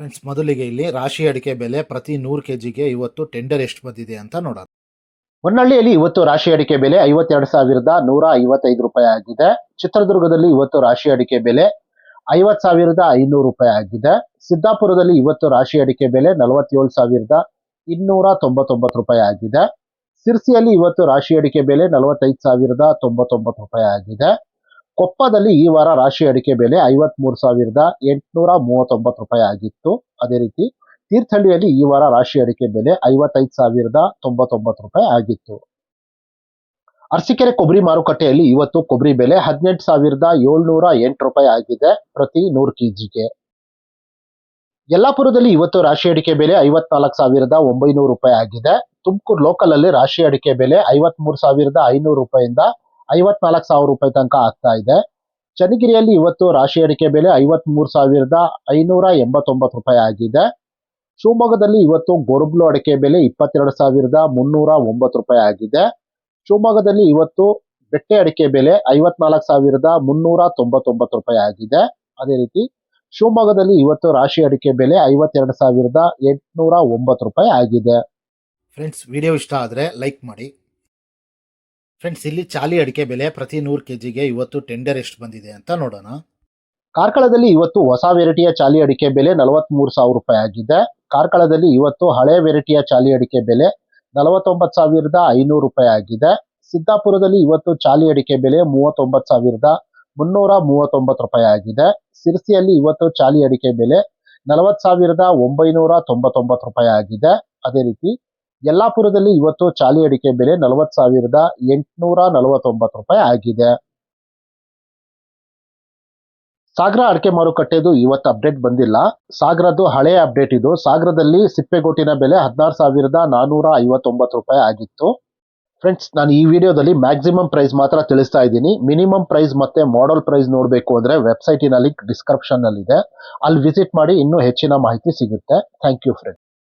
Friends ಮೊದಲಿಗೆ ಇಲ್ಲಿ ರಾಶಿ ಅಡಿಕೆ ಬೆಲೆ ಪ್ರತಿ ನೂರು ಕೆ ಜಿಗೆ ಇವತ್ತು ಟೆಂಡರ್ ಎಷ್ಟು ಬಂದಿದೆ ಅಂತ ನೋಡೋಣ. ಹೊನ್ನಳ್ಳಿಯಲ್ಲಿ ಇವತ್ತು ರಾಶಿ ಅಡಿಕೆ ಬೆಲೆ ಐವತ್ತೆರಡು ಸಾವಿರದ ನೂರ ಐವತ್ತೈದು ರೂಪಾಯಿ ಆಗಿದೆ. ಚಿತ್ರದುರ್ಗದಲ್ಲಿ ಇವತ್ತು ರಾಶಿ ಅಡಿಕೆ ಬೆಲೆ ಐವತ್ ಸಾವಿರದ ಐನೂರು ರೂಪಾಯಿ ಆಗಿದೆ. ಸಿದ್ದಾಪುರದಲ್ಲಿ ಇವತ್ತು ರಾಶಿ ಅಡಿಕೆ ಬೆಲೆ ನಲವತ್ತೇಳು ಸಾವಿರದ ಇನ್ನೂರ ತೊಂಬತ್ತೊಂಬತ್ತು ರೂಪಾಯಿ ಆಗಿದೆ. ಸಿರ್ಸಿಯಲ್ಲಿ ಇವತ್ತು ರಾಶಿ ಅಡಿಕೆ ಬೆಲೆ ನಲವತ್ತೈದು ಸಾವಿರದ ತೊಂಬತ್ತೊಂಬತ್ತು ರೂಪಾಯಿ ಆಗಿದೆ. ಕೊಪ್ಪದಲ್ಲಿ ಈ ವಾರ ರಾಶಿ ಅಡಿಕೆ ಬೆಲೆ ಐವತ್ಮೂರು ಸಾವಿರದ ಎಂಟುನೂರ ಮೂವತ್ತೊಂಬತ್ತು ರೂಪಾಯಿ ಆಗಿತ್ತು. ಅದೇ ರೀತಿ ತೀರ್ಥಹಳ್ಳಿಯಲ್ಲಿ ಈ ವಾರ ರಾಶಿ ಅಡಿಕೆ ಬೆಲೆ ಐವತ್ತೈದು ಸಾವಿರದ ತೊಂಬತ್ತೊಂಬತ್ತು ರೂಪಾಯಿ ಆಗಿತ್ತು. ಅರಸಿಕೆರೆ ಕೊಬ್ಬರಿ ಮಾರುಕಟ್ಟೆಯಲ್ಲಿ ಇವತ್ತು ಕೊಬ್ಬರಿ ಬೆಲೆ ಹದಿನೆಂಟು ಸಾವಿರದ ಏಳ್ನೂರ ಎಂಟು ರೂಪಾಯಿ ಆಗಿದೆ ಪ್ರತಿ ನೂರು ಕೆಜಿಗೆ. ಯಲ್ಲಾಪುರದಲ್ಲಿ ಇವತ್ತು ರಾಶಿ ಅಡಿಕೆ ಬೆಲೆ ಐವತ್ನಾಲ್ಕು ಸಾವಿರದ ಒಂಬೈನೂರು ರೂಪಾಯಿ ಆಗಿದೆ. ತುಮಕೂರು ಲೋಕಲ್ ಅಲ್ಲಿ ರಾಶಿ ಅಡಿಕೆ ಬೆಲೆ ಐವತ್ಮೂರು ಸಾವಿರದ ಐನೂರು ರೂಪಾಯಿಂದ ಐವತ್ನಾಲ್ಕು ಸಾವಿರ ರೂಪಾಯಿ ತನಕ ಆಗ್ತಾ ಇದೆ. ಚನ್ನಗಿರಿಯಲ್ಲಿ ಇವತ್ತು ರಾಶಿ ಅಡಿಕೆ ಬೆಲೆ ಐವತ್ಮೂರು ಸಾವಿರದ ಐನೂರ ಎಂಬತ್ತೊಂಬತ್ತು ರೂಪಾಯಿ ಆಗಿದೆ. ಶಿವಮೊಗ್ಗದಲ್ಲಿ ಇವತ್ತು ಗೊರಬ್ಲು ಅಡಿಕೆ ಬೆಲೆ ಇಪ್ಪತ್ತೆರಡು ಸಾವಿರದ ಮುನ್ನೂರ ಒಂಬತ್ತು ರೂಪಾಯಿ ಆಗಿದೆ. ಶಿವಮೊಗ್ಗದಲ್ಲಿ ಇವತ್ತು ಬೆಟ್ಟೆ ಅಡಿಕೆ ಬೆಲೆ ಐವತ್ನಾಲ್ಕು ಸಾವಿರದ ಮುನ್ನೂರ ತೊಂಬತ್ತೊಂಬತ್ತು ರೂಪಾಯಿ ಆಗಿದೆ. ಅದೇ ರೀತಿ ಶಿವಮೊಗ್ಗದಲ್ಲಿ ಇವತ್ತು ರಾಶಿ ಅಡಿಕೆ ಬೆಲೆ ಐವತ್ತೆರಡು ಸಾವಿರದ ಎಂಟುನೂರ ಒಂಬತ್ತು ರೂಪಾಯಿ ಆಗಿದೆ. ಫ್ರೆಂಡ್ಸ್ ವಿಡಿಯೋ ಇಷ್ಟ ಆದರೆ ಲೈಕ್ ಮಾಡಿ. ಫ್ರೆಂಡ್ಸ್ ಇಲ್ಲಿ ಚಾಲಿ ಅಡಿಕೆ ಬೆಲೆ ಪ್ರತಿ ನೂರು ಕೆ ಜಿಗೆ ಇವತ್ತು ಟೆಂಡರ್ ಎಷ್ಟು ಬಂದಿದೆ ಅಂತ ನೋಡೋಣ. ಕಾರ್ಕಳದಲ್ಲಿ ಇವತ್ತು ಹೊಸ ವೆರೈಟಿಯ ಚಾಲಿ ಅಡಿಕೆ ಬೆಲೆ ನಲವತ್ಮೂರು ಸಾವಿರ ರೂಪಾಯಿ ಆಗಿದೆ. ಕಾರ್ಕಳದಲ್ಲಿ ಇವತ್ತು ಹಳೆ ವೆರೈಟಿಯ ಚಾಲಿ ಅಡಿಕೆ ಬೆಲೆ ನಲವತ್ತೊಂಬತ್ತು ಸಾವಿರದ ಐನೂರು ರೂಪಾಯಿ ಆಗಿದೆ. ಸಿದ್ದಾಪುರದಲ್ಲಿ ಇವತ್ತು ಚಾಲಿ ಅಡಿಕೆ ಬೆಲೆ ಮೂವತ್ತೊಂಬತ್ತು ಸಾವಿರದ ಮುನ್ನೂರ ಮೂವತ್ತೊಂಬತ್ತು ರೂಪಾಯಿ ಆಗಿದೆ. ಸಿರ್ಸಿಯಲ್ಲಿ ಇವತ್ತು ಚಾಲಿ ಅಡಿಕೆ ಬೆಲೆ ನಲವತ್ತು ಸಾವಿರದ ಒಂಬೈನೂರ ತೊಂಬತ್ತೊಂಬತ್ತು ರೂಪಾಯಿ ಆಗಿದೆ. ಅದೇ ರೀತಿ ಯಲ್ಲಾಪುರದಲ್ಲಿ ಇವತ್ತು ಚಾಲಿ ಅಡಿಕೆ ಬೆಲೆ ನಲವತ್ತು ಸಾವಿರದ ಎಂಟುನೂರ ನಲವತ್ತೊಂಬತ್ತು ರೂಪಾಯಿ ಆಗಿದೆ. ಸಾಗರ ಅಡಿಕೆ ಮಾರುಕಟ್ಟೆದು ಇವತ್ತು ಅಪ್ಡೇಟ್ ಬಂದಿಲ್ಲ. ಸಾಗರದ್ದು ಹಳೆಯ ಅಪ್ಡೇಟ್ ಇದು. ಸಾಗರದಲ್ಲಿ ಸಿಪ್ಪೆಗೋಟಿನ ಬೆಲೆ ಹದಿನಾರು ಸಾವಿರದ ನಾನೂರ ಐವತ್ತೊಂಬತ್ತು ರೂಪಾಯಿ ಆಗಿತ್ತು. ಫ್ರೆಂಡ್ಸ್ ನಾನು ಈ ವಿಡಿಯೋದಲ್ಲಿ ಮ್ಯಾಕ್ಸಿಮಮ್ ಪ್ರೈಸ್ ಮಾತ್ರ ತಿಳಿಸ್ತಾ ಇದ್ದೀನಿ. ಮಿನಿಮಮ್ ಪ್ರೈಸ್ ಮತ್ತೆ ಮಾಡಲ್ ಪ್ರೈಸ್ ನೋಡಬೇಕು ಅಂದರೆ ವೆಬ್ಸೈಟಿನ ಲಿಂಕ್ ಡಿಸ್ಕ್ರಿಪ್ಷನ್ನಲ್ಲಿದೆ ಅಲ್ಲಿ ವಿಸಿಟ್ ಮಾಡಿ ಇನ್ನೂ ಹೆಚ್ಚಿನ ಮಾಹಿತಿ ಸಿಗುತ್ತೆ. Thank you friends